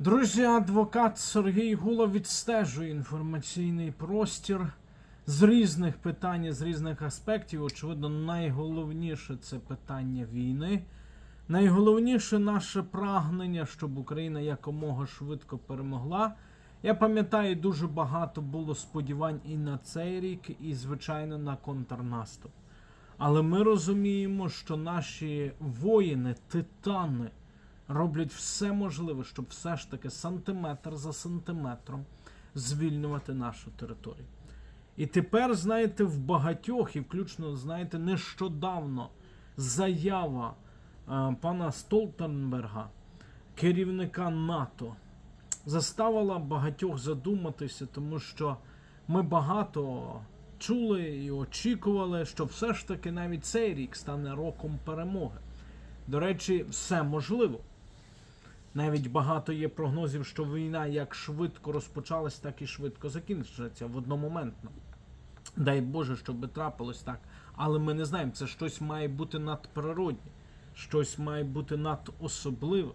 Друзі, адвокат Сергій Гула відстежує інформаційний простір з різних питань, з різних аспектів. Очевидно, найголовніше це питання війни. Найголовніше наше прагнення, щоб Україна якомога швидко перемогла. Я пам'ятаю, дуже багато було сподівань і на цей рік, і, звичайно, на контрнаступ. Але ми розуміємо, що наші воїни, титани, роблять все можливе, щоб все ж таки сантиметр за сантиметром звільнювати нашу територію. І тепер, знаєте, в багатьох, і включно, знаєте, нещодавно заява е, пана Столтенберга, керівника НАТО, заставила багатьох задуматися, тому що ми багато чули і очікували, що все ж таки навіть цей рік стане роком перемоги. До речі, все можливо. Навіть багато є прогнозів, що війна як швидко розпочалась, так і швидко закінчиться в одномоментно. Дай Боже, щоб трапилось так. Але ми не знаємо, це щось має бути надприроднє, щось має бути надособливе,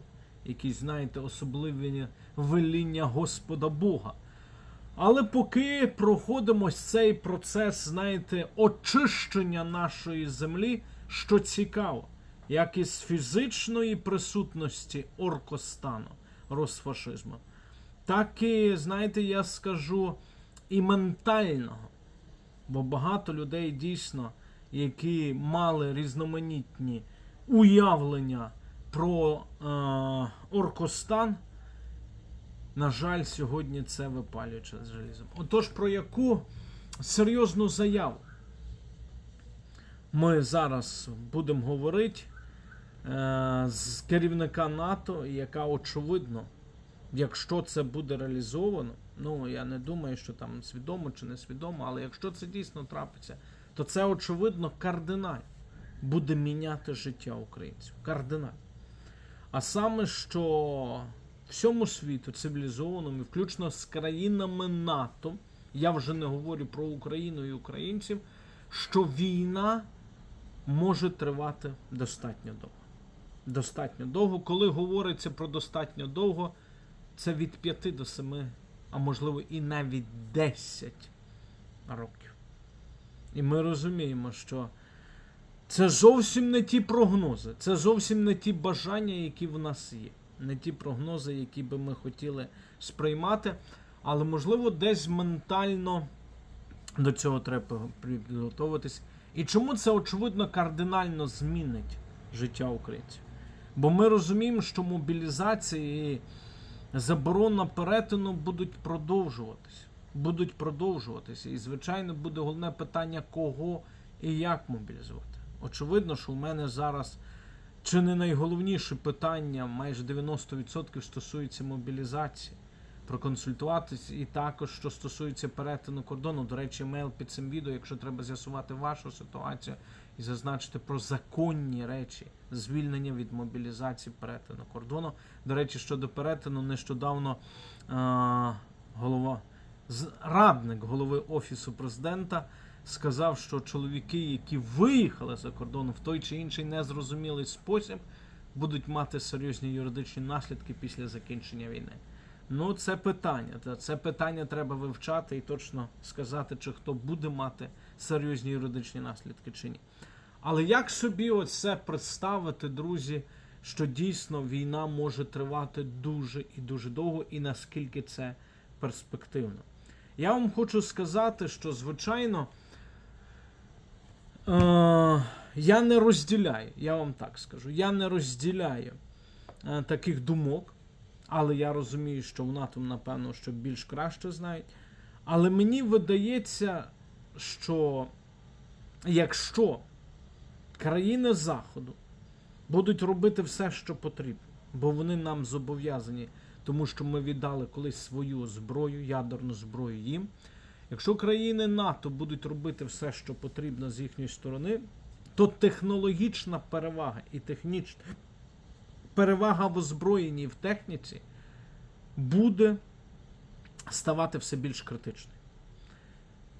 якісь, знаєте, особливі веління Господа Бога. Але поки проходимо цей процес, знаєте, очищення нашої землі, що цікаво, як із фізичної присутності оркостану, розфашизму, так і, знаєте, я скажу, і ментального. Бо багато людей дійсно, які мали різноманітні уявлення про е, оркостан, на жаль, сьогодні це випалюючи з желізом. Отож, про яку серйозну заяву ми зараз будемо говорити з керівника НАТО, яка очевидно, якщо це буде реалізовано, ну я не думаю, що там свідомо чи не свідомо, але якщо це дійсно трапиться, то це очевидно кардинально буде міняти життя українців. Кардинально. А саме, що всьому світу цивілізованому, включно з країнами НАТО, я вже не говорю про Україну і українців, що війна може тривати достатньо довго. Достатньо довго. Коли говориться про достатньо довго, це від 5 до 7, а можливо і навіть 10 років. І ми розуміємо, що це зовсім не ті прогнози, це зовсім не ті бажання, які в нас є. Не ті прогнози, які би ми хотіли сприймати. Але, можливо, десь ментально до цього треба підготуватись. І чому це, очевидно, кардинально змінить життя українців? Бо ми розуміємо, що мобілізація і заборона перетину будуть продовжуватися. Будуть продовжуватися. І, звичайно, буде головне питання, кого і як мобілізувати. Очевидно, що в мене зараз чи не найголовніше питання, майже 90% стосується мобілізації. Проконсультуватись і також, що стосується перетину кордону. До речі, мейл під цим відео, якщо треба з'ясувати вашу ситуацію і зазначити про законні речі, звільнення від мобілізації перетину кордону. До речі, щодо перетину, нещодавно е- голова радник голови Офісу президента сказав, що чоловіки, які виїхали за кордон в той чи інший незрозумілий спосіб, будуть мати серйозні юридичні наслідки після закінчення війни. Ну, це питання. Та Це питання треба вивчати і точно сказати, чи хто буде мати серйозні юридичні наслідки чи ні. Але як собі оце представити, друзі, що дійсно війна може тривати дуже і дуже довго, і наскільки це перспективно? Я вам хочу сказати, що звичайно. Е, я не розділяю, я вам так скажу, я не розділяю е, таких думок, але я розумію, що в НАТО, напевно, що більш краще знають. Але мені видається, що якщо країни Заходу будуть робити все, що потрібно, бо вони нам зобов'язані, тому що ми віддали колись свою зброю, ядерну зброю їм. Якщо країни НАТО будуть робити все, що потрібно з їхньої сторони, то технологічна перевага і технічна перевага в озброєнні і в техніці буде ставати все більш критичною.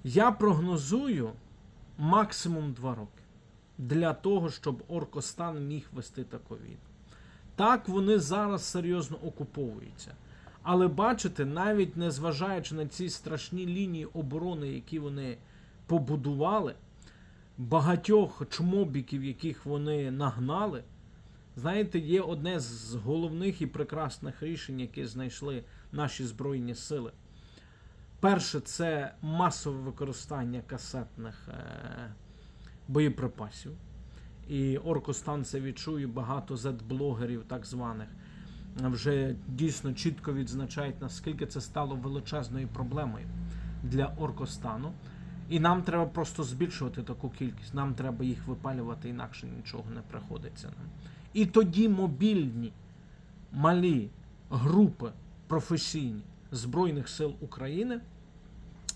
Я прогнозую максимум 2 роки для того, щоб Оркостан міг вести таку війну. Так, вони зараз серйозно окуповуються. Але бачите, навіть незважаючи на ці страшні лінії оборони, які вони побудували, багатьох чмобіків, яких вони нагнали, знаєте, є одне з головних і прекрасних рішень, які знайшли наші Збройні сили. Перше, це масове використання касетних е, боєприпасів. І Оркостан це відчує багато зет-блогерів, так званих, вже дійсно чітко відзначають, наскільки це стало величезною проблемою для Оркостану. І нам треба просто збільшувати таку кількість. Нам треба їх випалювати, інакше нічого не приходиться нам. І тоді мобільні малі групи професійні Збройних сил України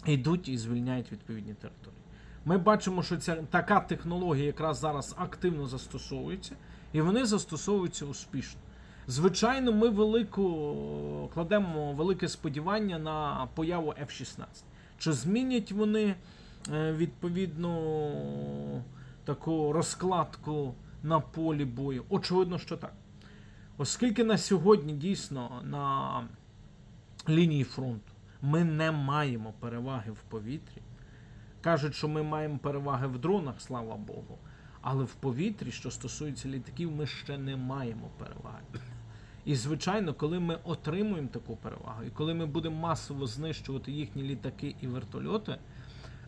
йдуть і звільняють відповідні території. Ми бачимо, що ця така технологія якраз зараз активно застосовується, і вони застосовуються успішно. Звичайно, ми велику кладемо велике сподівання на появу F-16. Чи змінять вони е, відповідну таку розкладку на полі бою? Очевидно, що так. Оскільки на сьогодні дійсно на лінії фронту ми не маємо переваги в повітрі. Кажуть, що ми маємо переваги в дронах, слава Богу. Але в повітрі, що стосується літаків, ми ще не маємо переваги. І, звичайно, коли ми отримуємо таку перевагу, і коли ми будемо масово знищувати їхні літаки і вертольоти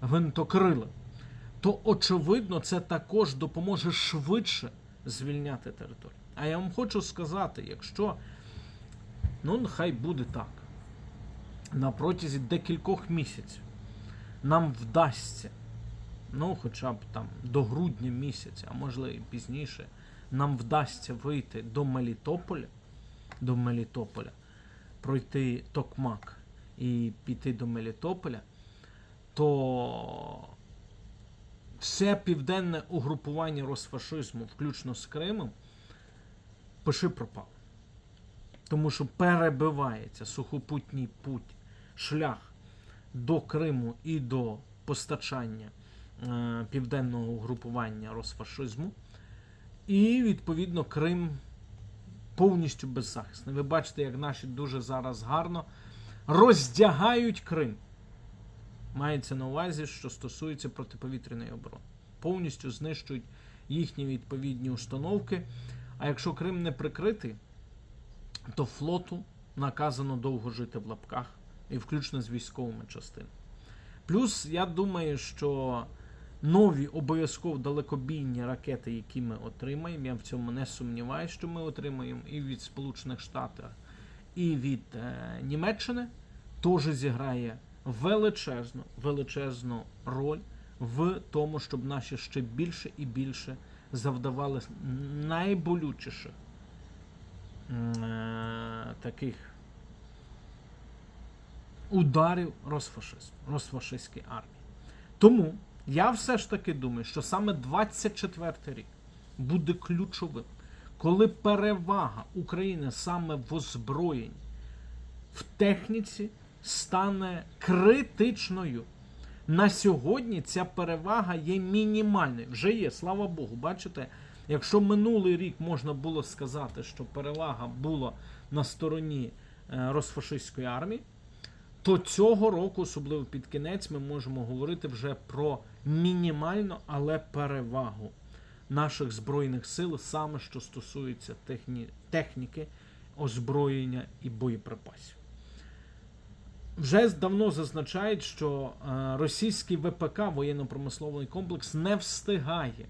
гвинтокрили, то очевидно це також допоможе швидше звільняти територію. А я вам хочу сказати, якщо ну нехай буде так, на протязі декількох місяців нам вдасться, ну хоча б там до грудня місяця, а можливо і пізніше, нам вдасться вийти до Мелітополя, до Мелітополя, пройти Токмак і піти до Мелітополя, то все південне угрупування розфашизму, включно з Кримом, пиши пропало. Тому що перебивається сухопутній путь, шлях до Криму і до постачання е, південного угрупування розфашизму. І, відповідно, Крим повністю беззахисний. Ви бачите, як наші дуже зараз гарно роздягають Крим. Мається на увазі, що стосується протиповітряної оборони. Повністю знищують їхні відповідні установки. А якщо Крим не прикритий, то флоту наказано довго жити в лапках, і включно з військовими частинами. Плюс, я думаю, що нові обов'язково далекобійні ракети, які ми отримаємо, я в цьому не сумніваюся, що ми отримаємо і від Сполучених Штатів, і від е, Німеччини, теж зіграє величезну, величезну роль в тому, щоб наші ще більше і більше завдавали найболючіших е, таких ударів розфашизму, розфашистської армії. Тому я все ж таки думаю, що саме 24 рік буде ключовим, коли перевага України саме в озброєнні, в техніці стане критичною. На сьогодні ця перевага є мінімальною. Вже є, слава Богу, бачите, якщо минулий рік можна було сказати, що перевага була на стороні е, розфашистської армії, то цього року, особливо під кінець, ми можемо говорити вже про мінімальну, але перевагу наших збройних сил, саме що стосується техні... техніки, озброєння і боєприпасів. Вже давно зазначають, що е, російський ВПК, воєнно-промисловий комплекс, не встигає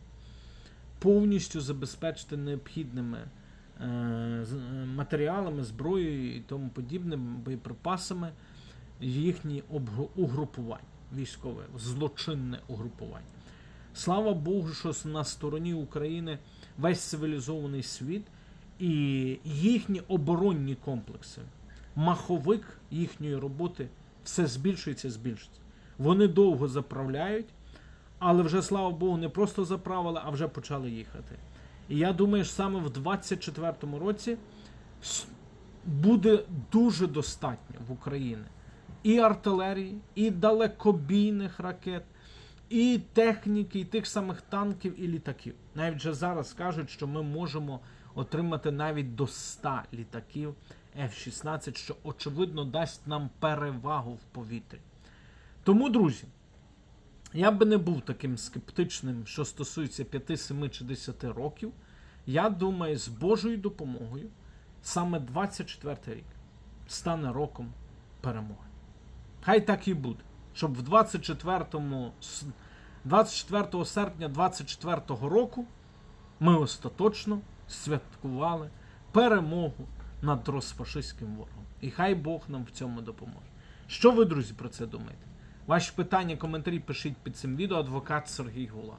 повністю забезпечити необхідними е, матеріалами, зброєю і тому подібним боєприпасами їхні угрупування, військове, злочинне угрупування. Слава Богу, що на стороні України весь цивілізований світ і їхні оборонні комплекси, маховик їхньої роботи все збільшується, збільшується. Вони довго заправляють, але вже, слава Богу, не просто заправили, а вже почали їхати. І я думаю, що саме в 24-му році буде дуже достатньо в Україні і артилерії, і далекобійних ракет, і техніки, і тих самих танків і літаків. Навіть вже зараз кажуть, що ми можемо отримати навіть до 100 літаків F-16, що очевидно дасть нам перевагу в повітрі. Тому, друзі, я би не був таким скептичним, що стосується 5, 7 чи 10 років. Я думаю, з Божою допомогою саме 24 рік стане роком перемоги. Хай так і буде. Щоб в 24, с- 24 серпня 24 року ми остаточно святкували перемогу над розфашистським ворогом. І хай Бог нам в цьому допоможе. Що ви, друзі, про це думаєте? Ваші питання, коментарі пишіть під цим відео. Адвокат Сергій Гула.